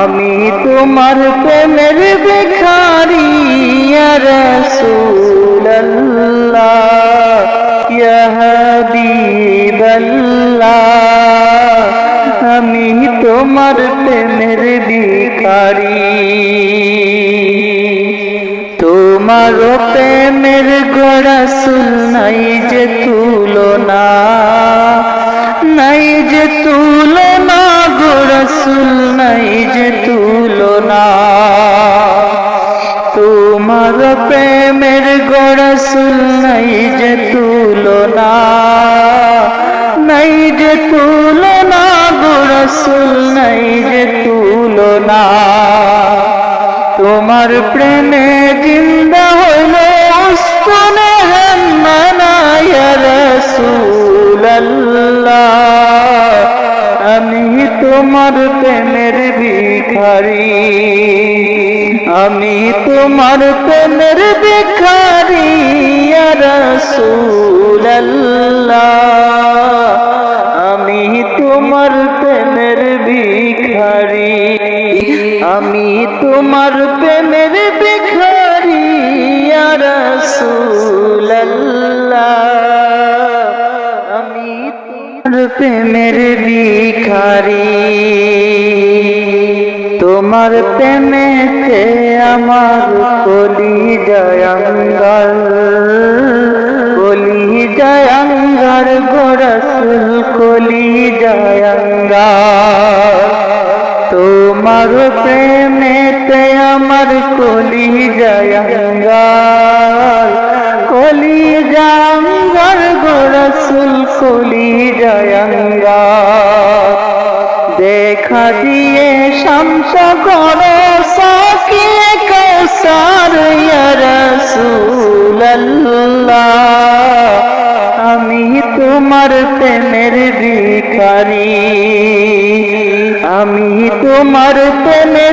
আমি তোমার প্রেমের ভিখারি রসুল্লাহ আমি তোমার প্রেমের ভিখারি। তোমার প্রেমের গোড়াসুল নাই যে তুলনা, নাই যে তুলনা নাই যে তুলনা নাই যে তুলনা গোড়াসুল নাই যে তুলনা। তোমার প্রেমে জিন্দা হইল উস্তুনে আমি তোমার প্রেমের ভিখারি, আমি তোমার প্রেমের ভিখারি। আমি তোমার প্রেমের রসুল্লাহ আমি তোমার প্রেমের ভিখারি। তোমার প্রেমেতে আমার কলি জয়ঙ্গল কলি জয়ঙ্গর গোরসুল কলি জয়ঙ্গর প্রেমেতে আমার কলি জয়ঙ্গর কলি জয়ঙ্গর গোরসুল কলি জয়ঙ্গর দেখা দিয়ে শামস গর সাকিয়ে কৌসার রসুল্লাহ আমি তোমার প্রেমের ভিখারি, আমি তোমার প্রেমের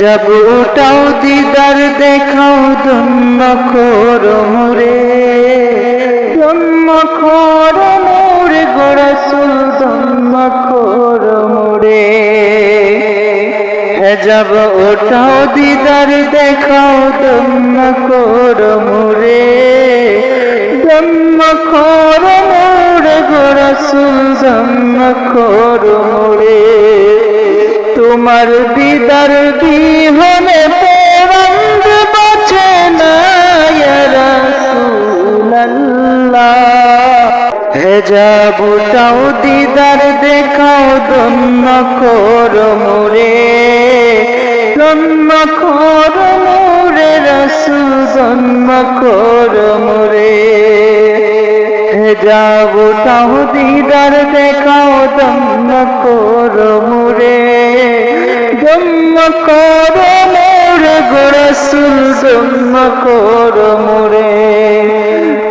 যাব, উঠাও দিদার, দেখাও দম্ম খোর মোরে। দম্ম খোর মোরে গোড়াসুল দম্ম খোর মোরে। যাব ওঠাও দিদার, দেখাও দম্ম খোর মোরে। দম্ম খোর মোরে গোড়াসুল দম্ম খোর মোরে। তোমার দিদার বিহনে পেরন্দ বাঁচে না রসুল্লাহ হে যাবুটাও দিদার, দেখাও দন্য খোর মোরে। দন্য খোর মোরে, রসুল দন্য খোর মোরে। হে যাবুটাও দিদার দেখাও দন্য খোর মোরে। দম্ম কর মোরে, গোরসুল দম্ম কর মোরে।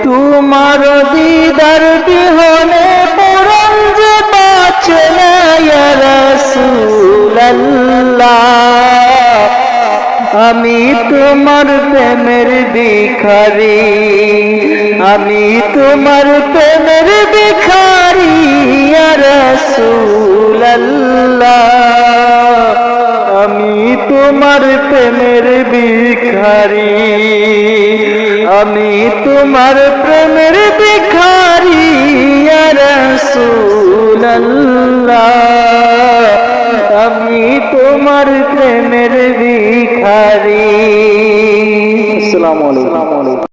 তোমার দিদার বিহনে পুরন যে বাঁচে না আমি তোমার প্রেমের ভিখারি। আমি তোমার প্রেমের রসুল্লাহ আমি তোমার প্রেমের ভিখারি, আমি তোমার প্রেমের ভিখারি আমি তোমার প্রেমের ভিখারি। আসসালামু আলাইকুম।